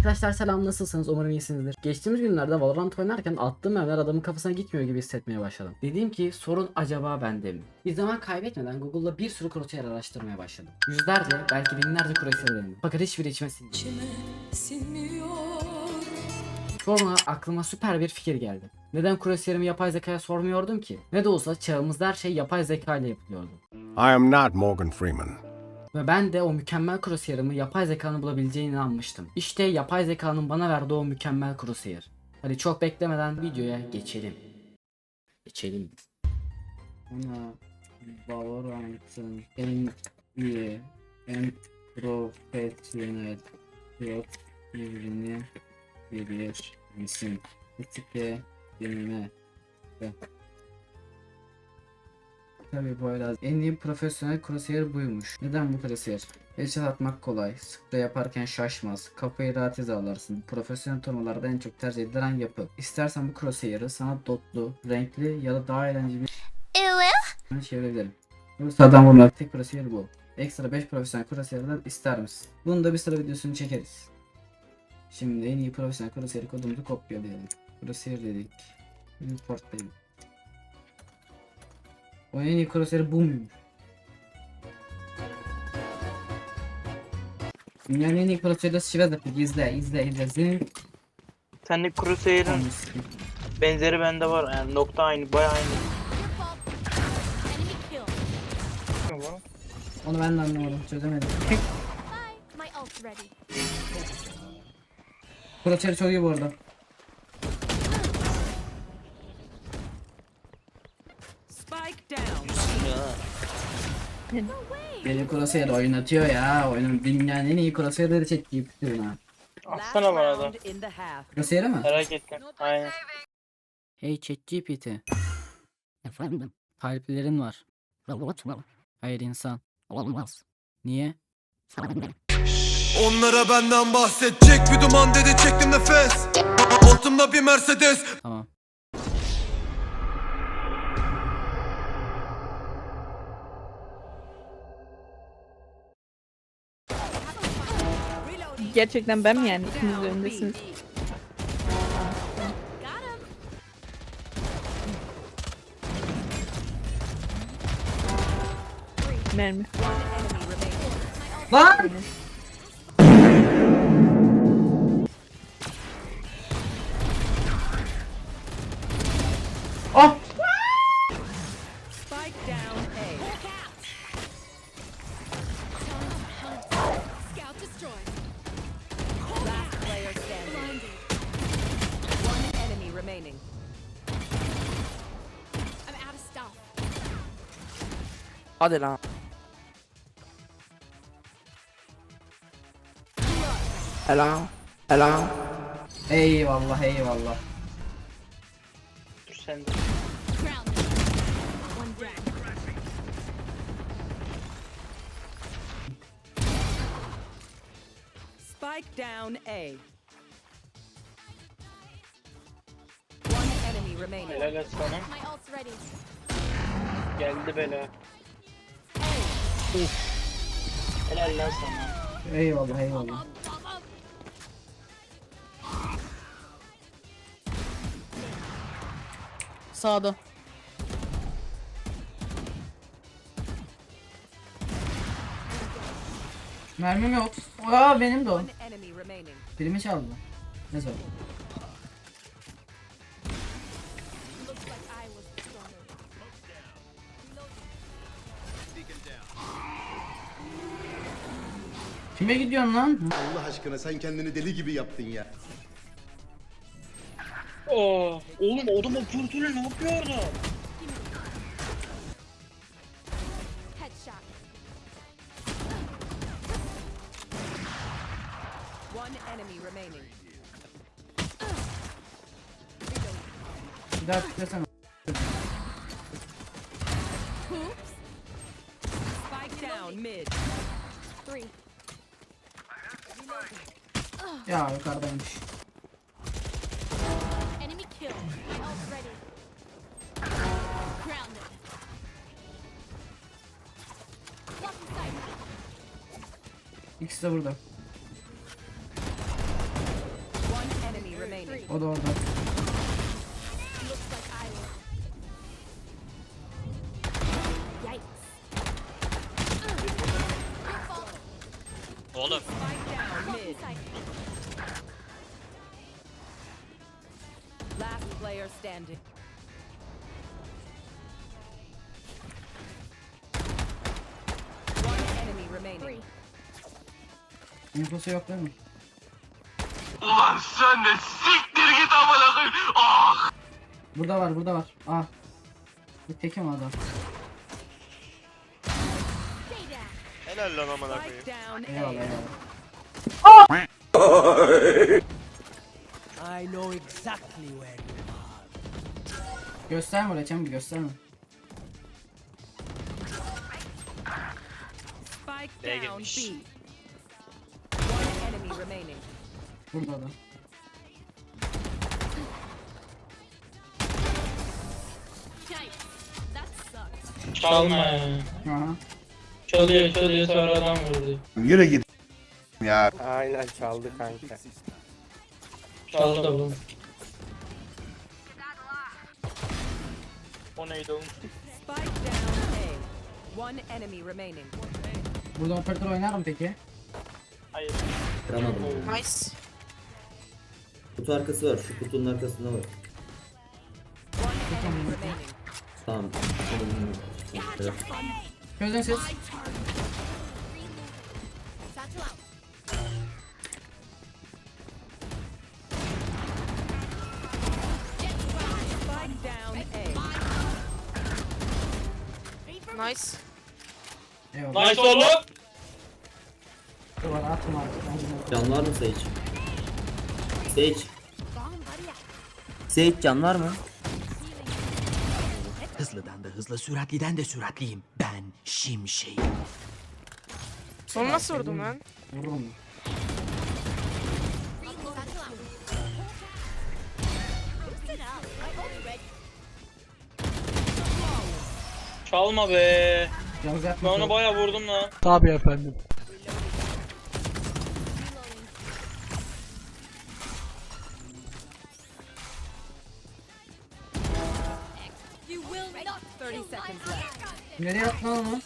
Arkadaşlar selam nasılsınız umarım iyisinizdir. Geçtiğimiz günlerde Valorant oynarken attığım evler adamın kafasına gitmiyor gibi hissetmeye başladım. Dediğim ki sorun acaba bende mi? Bir zaman kaybetmeden Google'da bir sürü crosshair araştırmaya başladım. Yüzlerce belki binlerce crosshair denedim. Fakat hiçbiri içime sinmedi. Sonra aklıma süper bir fikir geldi. Neden crosshair'imi yapay zekaya sormuyordum ki? Ne de olsa çağımızda her şey yapay zeka ile yapılıyordu. I am not Morgan Freeman. Ve ben de o mükemmel crosshair'ımı yapay zekanın bulabileceğine inanmıştım. İşte yapay zekanın bana verdiği o mükemmel crosshair. Hadi çok beklemeden videoya geçelim. Geçelim. Ana Valorant'ın en iyi, en profesyonel pilot birini bilir misin? Etikle deneme. Tabii bu biraz en iyi profesyonel crosshair buymuş. Neden bu crosshair? Headshot atmak kolay. Sıkta yaparken şaşmaz. Kafayı rahat hizalarsın. Profesyonel turnuvalarda en çok tercih edilen yapı. İstersen bu crosshair'ı sana dotlu, renkli ya da daha eğlenceli bir çevirebilirim. Bu sıradan vurulan tek crosshair bu. Ekstra 5 profesyonel crosshair'dan ister misin? Bunu da bir sıra videosunu çekeriz. Şimdi en iyi profesyonel crosshair kodumuzu kopyalayalım. Crosshair dedik. Import dedik. O en iyi crosshair bu muymuş? Dünyanın en iyi crosshair'ı Şivez yapıyor. İzle, izle, izle. Senin Sende Crusader'ın benzeri bende var yani nokta aynı baya aynı. Onu ben de anlamadım, çözemedim. Crosshair çok iyi bu arada. Spike down. Beni crosshair oynatıyor ya. Oyunun dünyanın en iyi crosshair'ları çektiği bütün ha. Atsana bana da. Crosshair'ı mı? Merak ettim. Aynen. Hey ChatGPT. Efendim? Kalplerin var. Robot mu? Hayır insan. Olmaz. Niye? Onlara benden bahsedecek bir duman dedi çektim nefes Altımda bir Mercedes Tamam. Gerçekten ben mi yani ikiniz de öndesiniz? Mermi. Lan! Hadi lan. Helal. Helal. Eyvallah eyvallah. Dur sen de. Grounded. One down. Spike down A. One enemy remaining. Helal et sana. My ult's ready. Geldi bela. Helal lan sana. Eyvallah eyvallah. Sağda. Mermim yok. Aa benim de o. Birimi çaldı. Ne zor. Kime gidiyorsun lan? Allah aşkına sen kendini deli gibi yaptın ya. Oo, oğlum odama kurtulun ne yapıyor orada? Headshot. One enemy remaining. Bir daha tıklasana. Oops. Spike down mid. Three. Ya yukarıdaymış. Enemy kill. My ult's ready. Grounded. Blocking sight. İkisi de burada. O da orada. Looks like I was. Yikes. Oğlum Mid. Last player standing. One enemy remaining. Three. Infosu yok değil mi? Ulan sen de siktir git amına koyayım. Ah! Burada var burada var. Ah. Bir tekim adam. Helal lan amına koyayım. Eyvallah eyvallah. I know exactly where Gösterme oraya Cem bir gösterme. Spike B'ye down girmiş. B. One enemy remaining. Burada da. Çalma ya. Aha. Çalıyor çalıyor sonra adam vurdu. Yürü git ya. Aynen çaldı kanka. Çaldı da bu. O neydi oğlum? Spike down A. One enemy remaining. Burada operatör oynar mı peki? Hayır. Nice. Kutu arkası var. Şu kutunun arkasında var. One enemy remaining. Tamam. Satchel out. Nice. Eyvallah. Nice oğlum. Duvar atma artık. Can var mı Sage? Sage. Sage can var mı? Hızlıdan da hızlı, süratliden de süratliyim. Ben Şimşek. Onu nasıl vurdun lan? Vururum. Çalma be. Yalnız Ben yapma. ona bayağı vurdum lan. Tabii efendim. You will not 30 kill seconds my left. Nereye onu?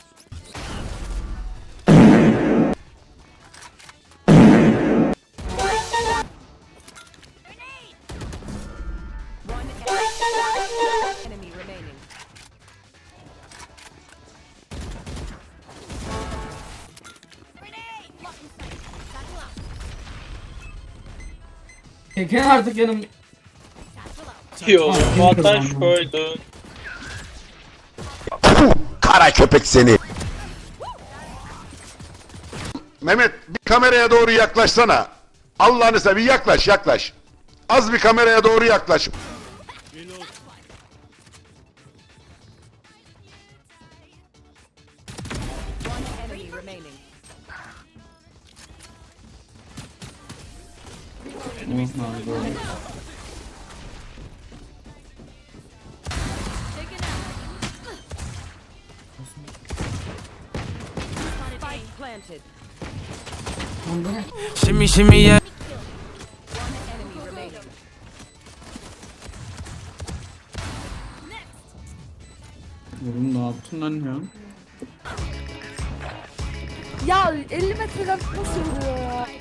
Çekin artık yanım. Yok. Montaj koydun. Kara köpek seni. Mehmet bir kameraya doğru yaklaşsana. Allah'ını seveyim yaklaş yaklaş. Az bir kameraya doğru yaklaş. Planted. Lan bu ne? Şimdi şimdi ya. One enemy remaining. Oğlum ne yaptın lan ya? Ya 50 metreden nasıl vuruyor ya?